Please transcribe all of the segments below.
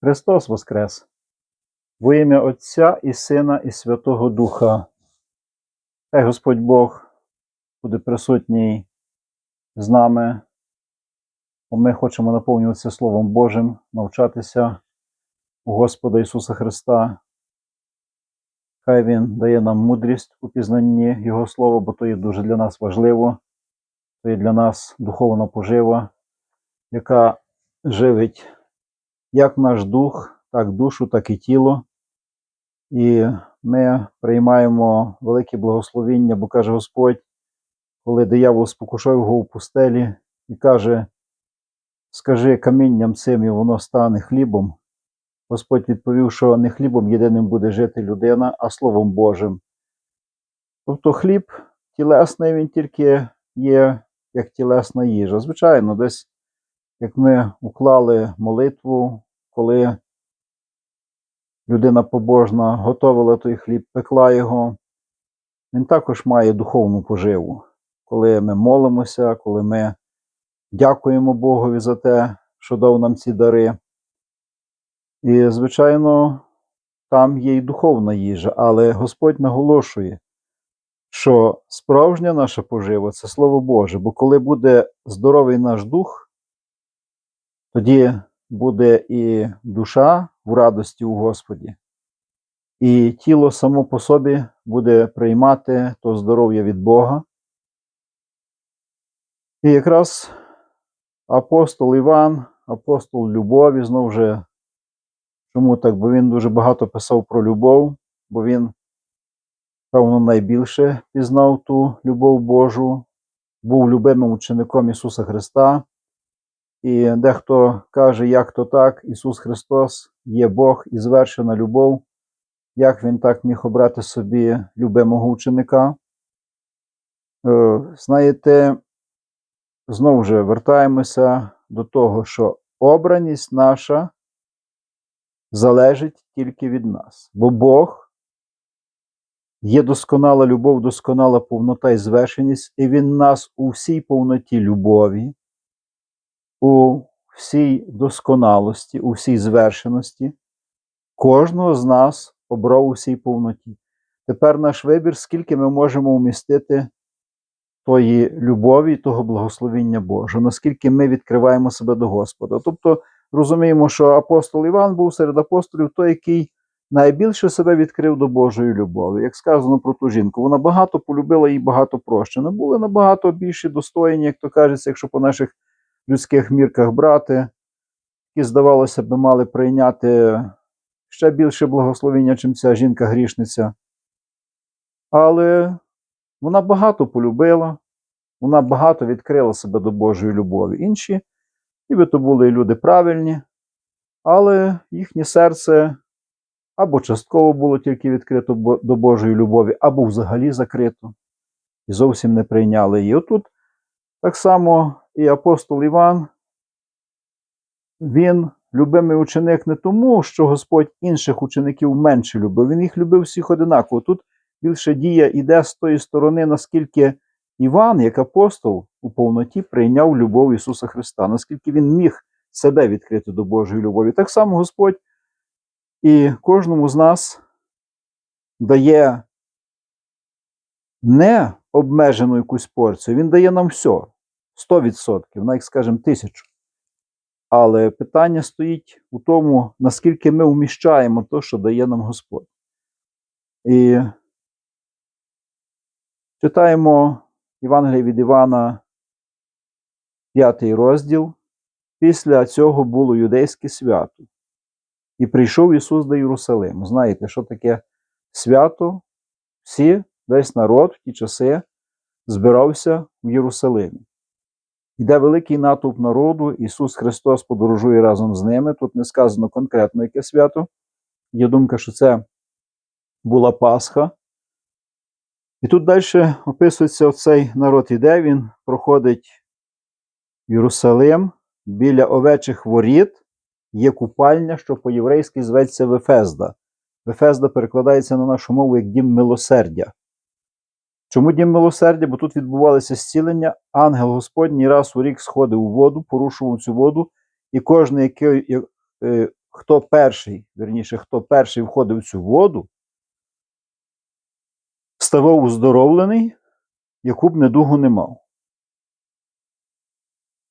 Христос Воскрес! Во ім'я Отця і Сина, і Святого Духа. Хай Господь Бог буде присутній з нами. Бо Ми хочемо наповнюватися Словом Божим, навчатися у Господа Ісуса Христа. Хай Він дає нам мудрість у пізнанні Його Слова, бо то є дуже для нас важливо, то є для нас духовна пожива, яка живить як наш дух, так душу, так і тіло. І ми приймаємо велике благословіння, бо каже Господь, коли диявол спокушав його у пустелі і каже: Скажи камінням цим, і воно стане хлібом. Господь відповів, що не хлібом єдиним буде жити людина, а Словом Божим. Тобто хліб тілесний, він тільки є як тілесна їжа. Звичайно, десь як ми уклали молитву, коли людина побожна готовила той хліб, пекла його, він також має духовну поживу. Коли ми молимося, коли ми дякуємо Богові за те, що дав нам ці дари. І, звичайно, там є й духовна їжа, але Господь наголошує, що справжня наша пожива це Слово Боже, бо коли буде здоровий наш дух, тоді буде і душа в радості у Господі, і тіло само по собі буде приймати то здоров'я від Бога. І якраз апостол Іван, апостол любові, знову же, чому так? Бо він дуже багато писав про любов, бо він, певно, найбільше пізнав ту любов Божу, був любимим учеником Ісуса Христа. І дехто каже, як то так, Ісус Христос є Бог і звершена любов, як Він так міг обрати собі любимого ученика. Е, Знаєте, знову ж вертаємося до того, що обраність наша залежить тільки від нас, бо Бог є досконала любов, досконала повнота і звершеність, і Він нас у всій повноті любові у всій досконалості, у всій звершеності, кожного з нас обрав у всій повноті. Тепер наш вибір, скільки ми можемо вмістити тої любові, того благословіння Божого, наскільки ми відкриваємо себе до Господа. Тобто розуміємо, що апостол Іван був серед апостолів той, який найбільше себе відкрив до Божої любові. Як сказано про ту жінку, вона багато полюбила і багато прощено. Були набагато більші достойні, як то кажеться, якщо по наших людських мірках брати, які, здавалося б, мали прийняти ще більше благословення, чим ця жінка-грішниця. Але вона багато полюбила, вона багато відкрила себе до Божої любові. Інші, нібито були люди правильні, але їхнє серце або частково було тільки відкрито до Божої любові, або взагалі закрито і зовсім не прийняли її. Отут так само і апостол Іван, він любимий ученик не тому, що Господь інших учеників менше любив, він їх любив всіх одинаково. Тут більше дія йде з тої сторони, наскільки Іван, як апостол, у повноті прийняв любов Ісуса Христа, наскільки він міг себе відкрити до Божої любові. Так само Господь і кожному з нас дає не обмежену якусь порцію, Він дає нам все. 100%, навіть, скажімо, тисячу. Але питання стоїть у тому, наскільки ми вміщаємо те, що дає нам Господь. І читаємо Євангелія від Івана, п'ятий розділ. Після цього було юдейське свято. І прийшов Ісус до Єрусалиму. Знаєте, що таке свято? Всі, весь народ в ті часи збирався в Єрусалимі. Йде великий натовп народу, Ісус Христос подорожує разом з ними. Тут не сказано конкретно яке свято. Є думка, що це була Пасха. І тут далі описується цей народ іде, він проходить Єрусалим біля овечих воріт є купальня, що по-єврейськи зветься Вефезда. Вефезда перекладається на нашу мову як дім милосердя. Чому дім милосердя? Бо тут відбувалося зцілення, ангел Господній раз у рік сходив у воду, порушував цю воду, і кожен, який, е, хто перший, вірніше, хто перший входив в цю воду, ставав уздоровлений, яку б недугу не мав.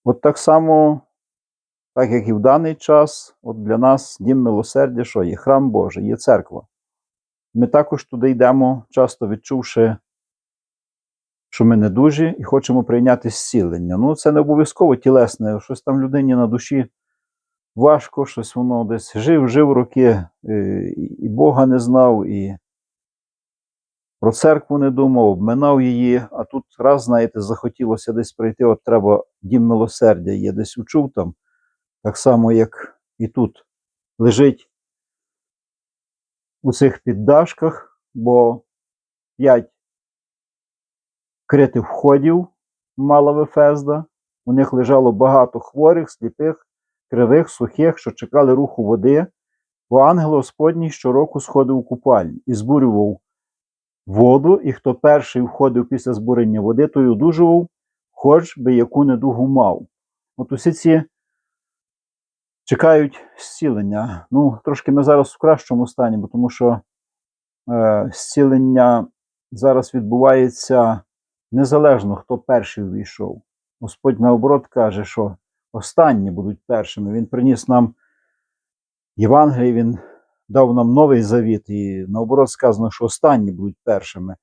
От так само, так як і в даний час, от для нас дім милосердя, що є храм Божий, є церква. Ми також туди йдемо, часто відчувши, що ми недужі і хочемо прийняти зцілення. Ну, це не обов'язково тілесне, щось там людині на душі важко, щось воно десь жив, жив роки, е, і Бога не знав, і про церкву не думав, обминав її, а тут раз, знаєте, захотілося десь прийти, от треба дім милосердя, є десь учув там, так само, як і тут лежить у цих піддашках, бо п'ять критих входів мала Вефезда, у них лежало багато хворих, сліпих, кривих, сухих, що чекали руху води, бо ангел Господній щороку сходив у купальню і збурював воду, і хто перший входив після збурення води, той одужував, хоч би яку недугу мав. От усі ці чекають зцілення. Ну, трошки ми зараз в кращому стані, бо тому що е, зцілення зараз відбувається незалежно, хто перший увійшов. Господь наоборот каже, що останні будуть першими. Він приніс нам Євангеліє, Він дав нам новий завіт, і наоборот сказано, що останні будуть першими.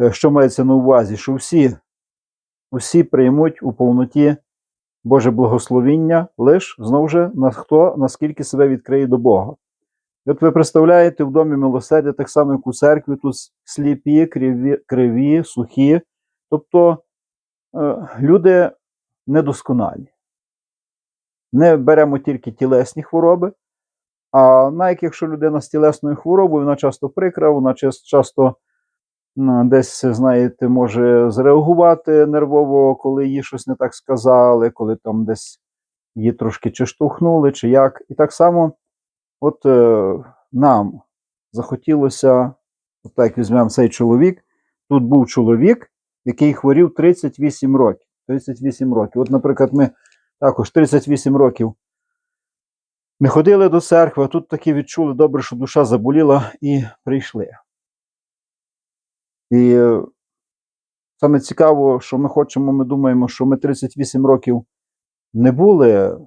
Е, Що мається на увазі? Що всі, усі приймуть у повноті Боже благословіння, лиш знову ж на хто наскільки себе відкриє до Бога. І от ви представляєте в домі милосердя, так само, як у церкві, тут сліпі, криві, криві сухі, тобто е, люди недосконалі. Не беремо тільки тілесні хвороби, а навіть якщо людина з тілесною хворобою, вона часто прикра, вона часто десь, знаєте, може зреагувати нервово, коли їй щось не так сказали, коли там десь її трошки чи штовхнули, чи як. І так само, от е, нам захотілося, от так візьмемо цей чоловік. Тут був чоловік, який хворів 38 років. 38 років. От, наприклад, ми також 38 років не ходили до церкви, а тут таки відчули добре, що душа заболіла, і прийшли. І е, саме цікаво, що ми хочемо, ми думаємо, що ми 38 років не були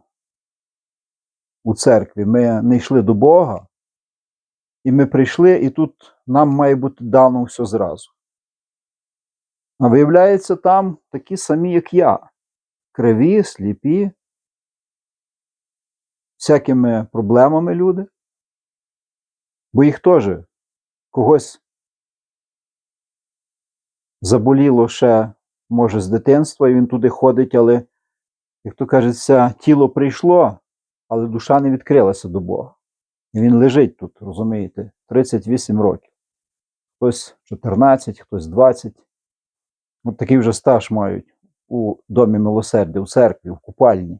у церкві, ми не йшли до Бога, і ми прийшли, і тут нам має бути дано все зразу. А виявляється, там такі самі, як я, криві, сліпі, всякими проблемами люди, бо їх теж когось заболіло ще, може, з дитинства, і він туди ходить, але, як то кажеться, тіло прийшло, але душа не відкрилася до Бога. І він лежить тут, розумієте, 38 років. Хтось 14, хтось 20. От такий вже стаж мають у домі милосердя, у церкві, в купальні.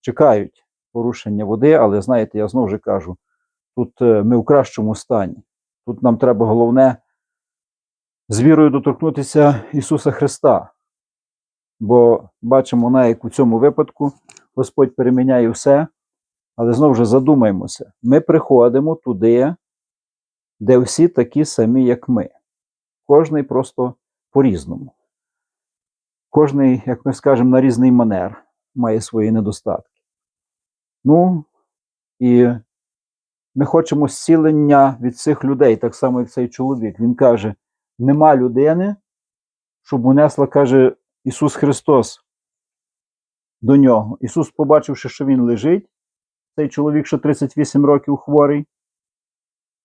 Чекають порушення води, але знаєте, я знову ж кажу, тут е, ми в кращому стані. Тут нам треба головне з вірою доторкнутися Ісуса Христа. Бо бачимо, навіть у цьому випадку Господь переміняє все, але знову ж задумаємося, ми приходимо туди, де всі такі самі, як ми. Кожний просто по-різному. Кожний, як ми скажемо, на різний манер має свої недостатки. Ну, і ми хочемо зцілення від цих людей, так само, як цей чоловік. Він каже: нема людини, щоб унесла, каже Ісус Христос до нього. Ісус, побачивши, що він лежить, цей чоловік, що 38 років хворий,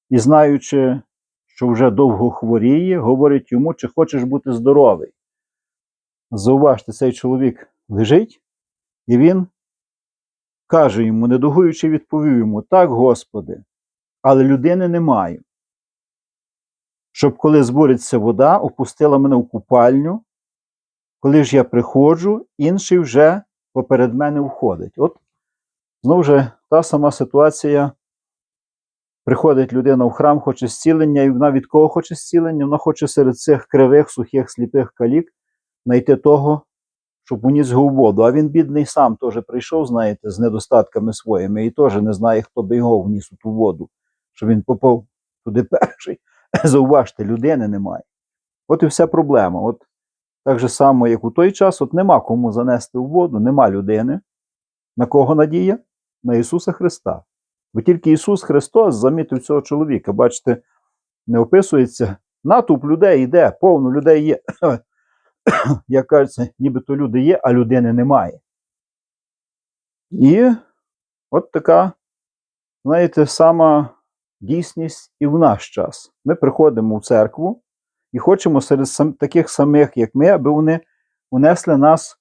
і знаючи, що вже довго хворіє, говорить йому, чи хочеш бути здоровий. Зауважте, цей чоловік лежить, і він каже йому, недугуючи, відповів йому: Так, Господи, але людини немає. Щоб коли збуриться вода, опустила мене в купальню, коли ж я приходжу, інший вже поперед мене входить. От знову ж та сама ситуація. Приходить людина в храм, хоче зцілення, і вона від кого хоче зцілення? Вона хоче серед цих кривих, сухих, сліпих калік знайти того, щоб уніс його в воду. А він, бідний, сам теж прийшов, знаєте, з недостатками своїми, і теж не знає, хто би його вніс у ту воду, щоб він попав туди перший. Зауважте, людини немає. От і вся проблема. От так же само, як у той час, от нема кому занести в воду, нема людини. На кого надія? На Ісуса Христа. Бо тільки Ісус Христос замітив цього чоловіка. Бачите, не описується. Натовп людей йде, повно людей є. Як кажеться, нібито люди є, а людини немає. І от така, знаєте, сама дійсність і в наш час. Ми приходимо в церкву і хочемо серед сам, таких самих, як ми, аби вони унесли нас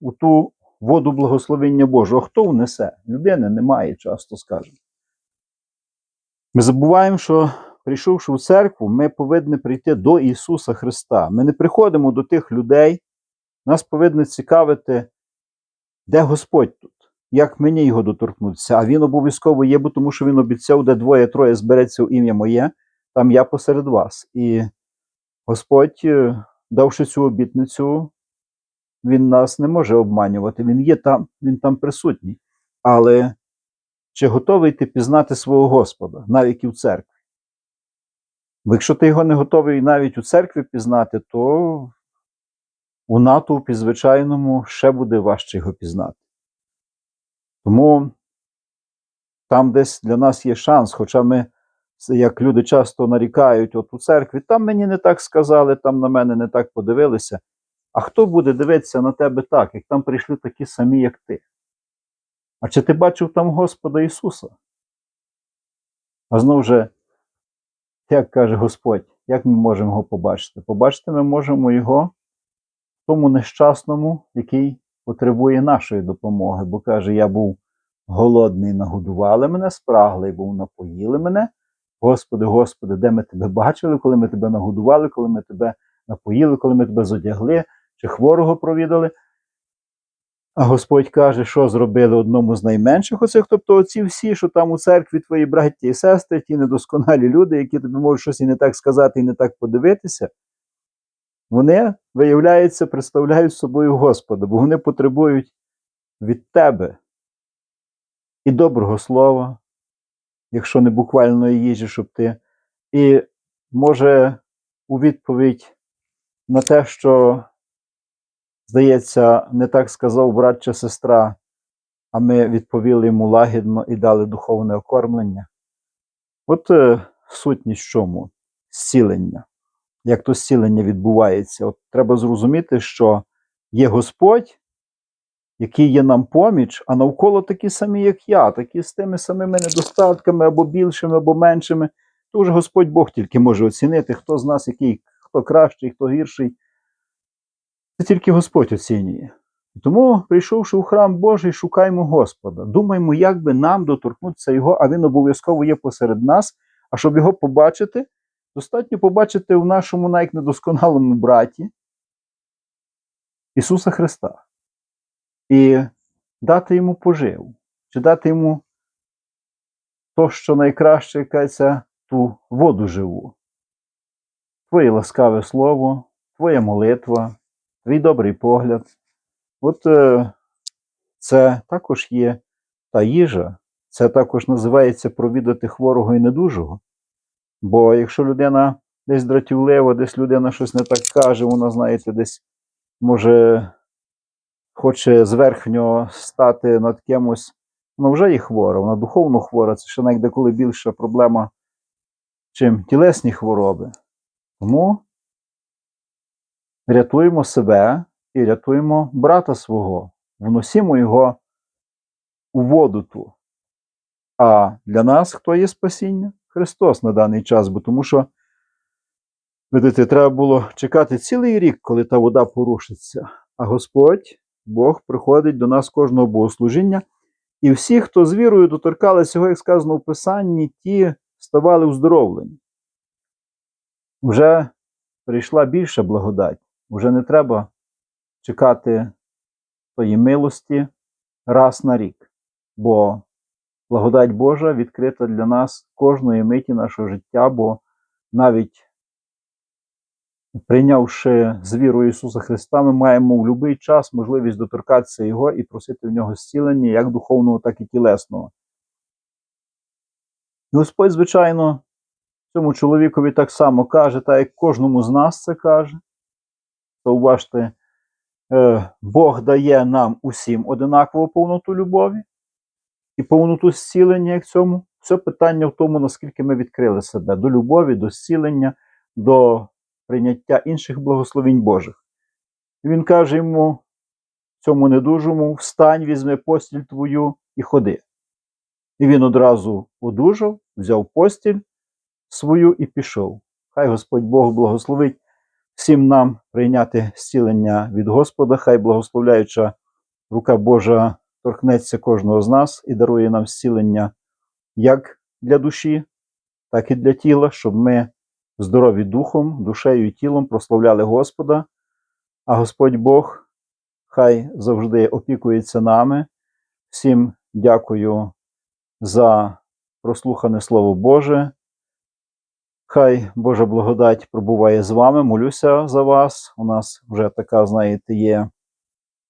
у ту воду благословення Божого. Хто внесе? Людини немає, часто скажемо. Ми забуваємо, що прийшовши в церкву, ми повинні прийти до Ісуса Христа. Ми не приходимо до тих людей, нас повинно цікавити, де Господь тут, як мені його доторкнутися. А він обов'язково є, бо тому що він обіцяв, де двоє-троє збереться в ім'я моє, там я посеред вас. І Господь, е, давши цю обітницю, він нас не може обманювати. Він є там, він там присутній. Але чи готовий ти пізнати свого Господа, навіть і в церкві? Бо якщо ти його не готовий навіть у церкві пізнати, то у натовпі звичайному ще буде важче його пізнати. Тому там десь для нас є шанс, хоча ми, як люди часто нарікають, от у церкві, там мені не так сказали, там на мене не так подивилися. А хто буде дивитися на тебе так, як там прийшли такі самі, як ти? А чи ти бачив там Господа Ісуса? А знову же, як каже Господь, як ми можемо його побачити? Побачити ми можемо його тому нещасному, який потребує нашої допомоги, бо каже, я був голодний, нагодували мене, спраглий був, напоїли мене. Господи, Господи, де ми тебе бачили, коли ми тебе нагодували, коли ми тебе напоїли, коли ми тебе зодягли, чи хворого провідали. А Господь каже, що зробили одному з найменших оцих, тобто оці всі, що там у церкві твої браття і сестри, ті недосконалі люди, які тобі можуть щось і не так сказати, і не так подивитися, вони, виявляється, представляють собою Господа, бо вони потребують від тебе і доброго слова, якщо не буквальної їжі, щоб ти, і може у відповідь на те, що Здається, не так сказав брат чи сестра, а ми відповіли йому лагідно і дали духовне окормлення. От е, сутність чому? Зцілення. Як то зцілення відбувається? От Треба зрозуміти, що є Господь, який є нам поміч, а навколо такі самі, як я, такі з тими самими недостатками або більшими, або меншими. То вже Господь Бог тільки може оцінити, хто з нас, який, хто кращий, хто гірший. Це тільки Господь оцінює. Тому, прийшовши у храм Божий, шукаємо Господа. Думаємо, як би нам доторкнутися Його, а Він обов'язково є посеред нас. А щоб його побачити, достатньо побачити в нашому навіть недосконалому браті Ісуса Христа і дати йому поживу, чи дати йому то, що найкраще кається, ту воду живу. Твоє ласкаве слово, Твоя молитва твій добрий погляд. От е, це також є та їжа, це також називається провідати хворого і недужого. Бо якщо людина десь дратівлива, десь людина щось не так каже, вона, знаєте, десь може хоче зверхньо стати над кимось, вона вже є хвора, вона духовно хвора, це ще навіть деколи більша проблема, чим тілесні хвороби. Тому рятуємо себе і рятуємо брата свого, вносимо його у воду ту. А для нас хто є спасіння? Христос на даний час, бо тому що, видите, треба було чекати цілий рік, коли та вода порушиться. А Господь, Бог, приходить до нас кожного богослужіння. І всі, хто з вірою доторкалися його, як сказано в Писанні, ті ставали уздоровлені. Вже прийшла більша благодать. Вже не треба чекати тої милості раз на рік, бо благодать Божа відкрита для нас кожної миті нашого життя, бо навіть прийнявши з вірою Ісуса Христа, ми маємо в будь-який час можливість доторкатися Його і просити в нього зцілення, як духовного, так і тілесного. Господь, звичайно, цьому чоловікові так само каже, так як кожному з нас це каже. Зауважте, е, Бог дає нам усім одинакову повноту любові і повноту зцілення, як цьому. Все питання в тому, наскільки ми відкрили себе до любові, до зцілення, до прийняття інших благословень Божих. Він каже йому, цьому недужому, встань, візьми постіль твою і ходи. І він одразу одужав, взяв постіль свою і пішов. Хай Господь Бог благословить всім нам прийняти зцілення від Господа, хай благословляюча рука Божа торкнеться кожного з нас і дарує нам зцілення як для душі, так і для тіла, щоб ми здорові духом, душею і тілом прославляли Господа, а Господь Бог хай завжди опікується нами. Всім дякую за прослухане Слово Боже. Хай Божа благодать пробуває з вами. Молюся за вас. У нас вже така, знаєте, є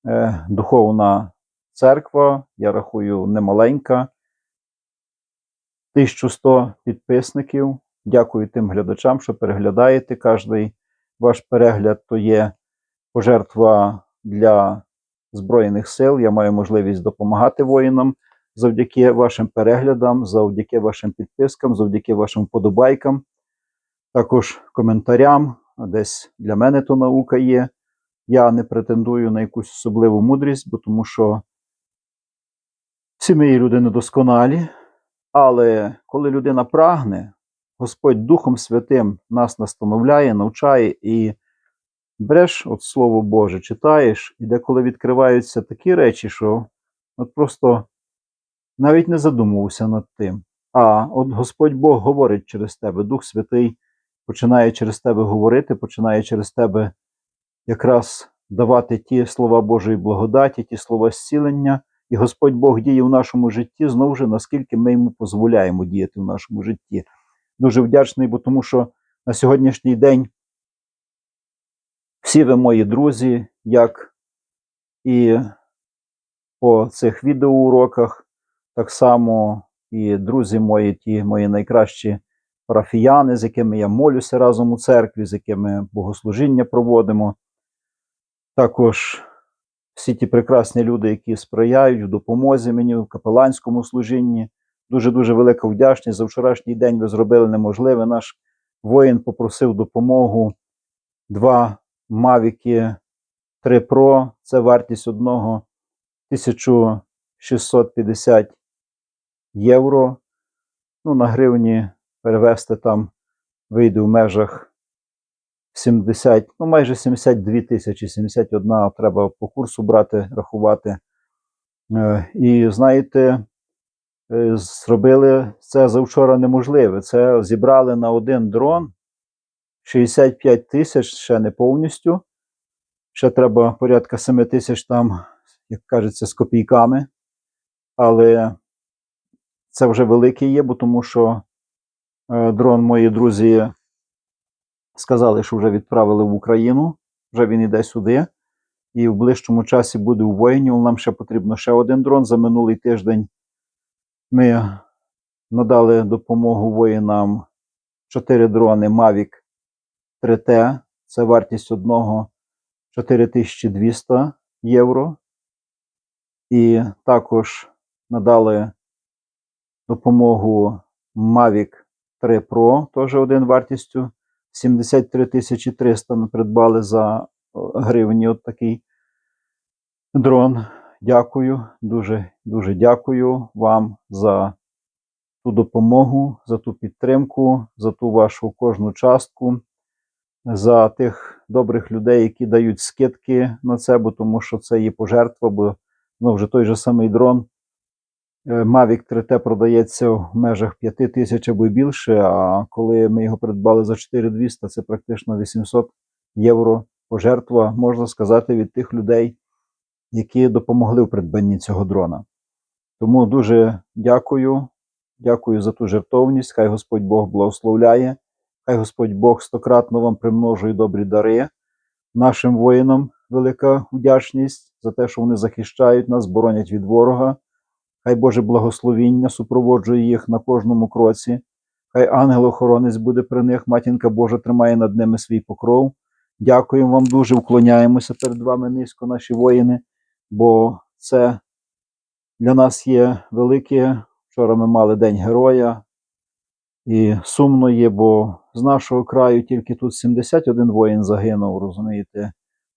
е, духовна церква, я рахую, немаленька. 1100 підписників. Дякую тим глядачам, що переглядаєте. Кожний ваш перегляд то є пожертва для Збройних сил. Я маю можливість допомагати воїнам завдяки вашим переглядам, завдяки вашим підпискам, завдяки вашим вподобайкам, також коментарям. Десь для мене то наука є. Я не претендую на якусь особливу мудрість, бо тому що всі мої люди недосконалі. Але коли людина прагне, Господь Духом Святим нас настановляє, навчає і береш от Слово Боже, читаєш, і деколи відкриваються такі речі, що от просто навіть не задумувався над тим. А от Господь Бог говорить через тебе, Дух Святий починає через тебе говорити, починає через тебе якраз давати ті слова Божої благодаті, ті слова зцілення. І Господь Бог діє в нашому житті знову ж, наскільки ми йому дозволяємо діяти в нашому житті. Дуже вдячний, бо тому що на сьогоднішній день всі ви мої друзі, як і по цих відеоуроках, так само і друзі мої, ті мої найкращі парафіяни, з якими я молюся разом у церкві, з якими богослужіння проводимо. Також всі ті прекрасні люди, які сприяють в допомозі мені в капеланському служінні. Дуже-дуже велика вдячність. За вчорашній день ви зробили неможливе. Наш воїн попросив допомогу. Два Mavic 3 Pro. Це вартість одного 1650 євро. Ну, на гривні перевести там вийде в межах 70, ну майже 72 тисячі, 71 треба по курсу брати, рахувати. Е, І знаєте, е, зробили це завчора неможливе. Це зібрали на один дрон 65 тисяч, ще не повністю. Ще треба порядка 7 тисяч там, як кажеться, з копійками. Але це вже великий є, бо тому що дрон мої друзі сказали, що вже відправили в Україну, вже він іде сюди. І в ближчому часі буде у воїнів. Нам ще потрібно ще один дрон. За минулий тиждень ми надали допомогу воїнам 4 дрони Mavic 3T. Це вартість одного 4200 євро. І також надали допомогу Mavic 3 Pro, теж один вартістю 73 тисячі 300 ми придбали за гривні от такий дрон. Дякую, дуже дуже дякую вам за ту допомогу, за ту підтримку, за ту вашу кожну частку, за тих добрих людей, які дають скидки на це, бо тому що це є пожертва, бо ну, вже той же самий дрон. Е, Mavic 3T продається в межах 5 тисяч або більше. А коли ми його придбали за 4200, це практично 800 євро пожертва, можна сказати, від тих людей, які допомогли в придбанні цього дрона. Тому дуже дякую. Дякую за ту жертовність. Хай Господь Бог благословляє, Хай Господь Бог стократно вам примножує добрі дари. Нашим воїнам велика вдячність за те, що вони захищають нас, боронять від ворога. Хай Боже благословіння супроводжує їх на кожному кроці. Хай ангел-охоронець буде при них, матінка Божа тримає над ними свій покров. Дякуємо вам дуже, вклоняємося перед вами низько, наші воїни, бо це для нас є велике. Вчора ми мали День Героя, і сумно є, бо з нашого краю тільки тут 71 воїн загинув, розумієте.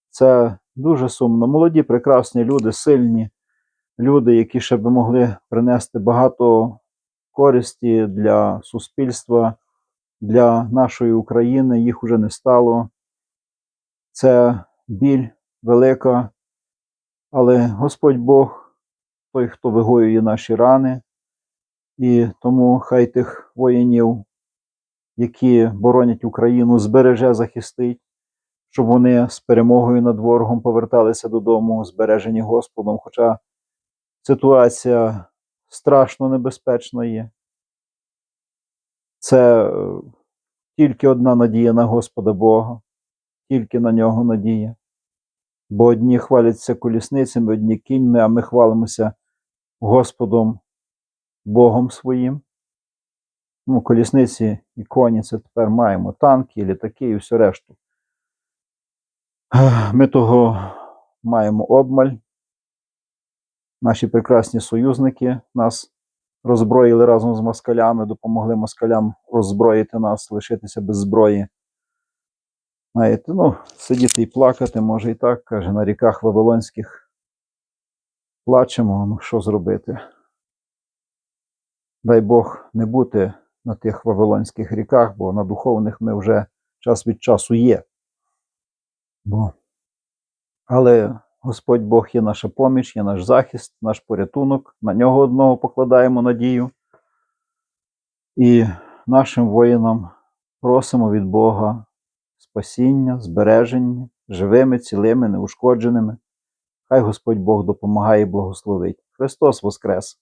Це дуже сумно. Молоді, прекрасні люди, сильні люди, які ще би могли принести багато користі для суспільства, для нашої України. Їх уже не стало. Це біль велика, але Господь Бог, той, хто вигоює наші рани, і тому хай тих воїнів, які боронять Україну, збереже, захистить, щоб вони з перемогою над ворогом поверталися додому, збережені Господом. Хоча ситуація страшно небезпечна є. Це е, тільки одна надія на Господа Бога, тільки на нього надія. Бо одні хваляться колісницями, одні кіньми, а ми хвалимося Господом Богом своїм. Ну, колісниці і коні це тепер маємо танки, літаки і все решту. Ми того маємо обмаль. Наші прекрасні союзники нас роззброїли разом з москалями, допомогли москалям роззброїти нас, лишитися без зброї. Знаєте, ну, сидіти і плакати, може і так, каже, на ріках Вавилонських плачемо, ну що зробити? Дай Бог не бути на тих Вавилонських ріках, бо на духовних ми вже час від часу є. Бо... Але Господь Бог є наша поміч, є наш захист, наш порятунок. На нього одного покладаємо надію. І нашим воїнам просимо від Бога спасіння, збереження, живими, цілими, неушкодженими. Хай Господь Бог допомагає і благословить. Христос Воскрес!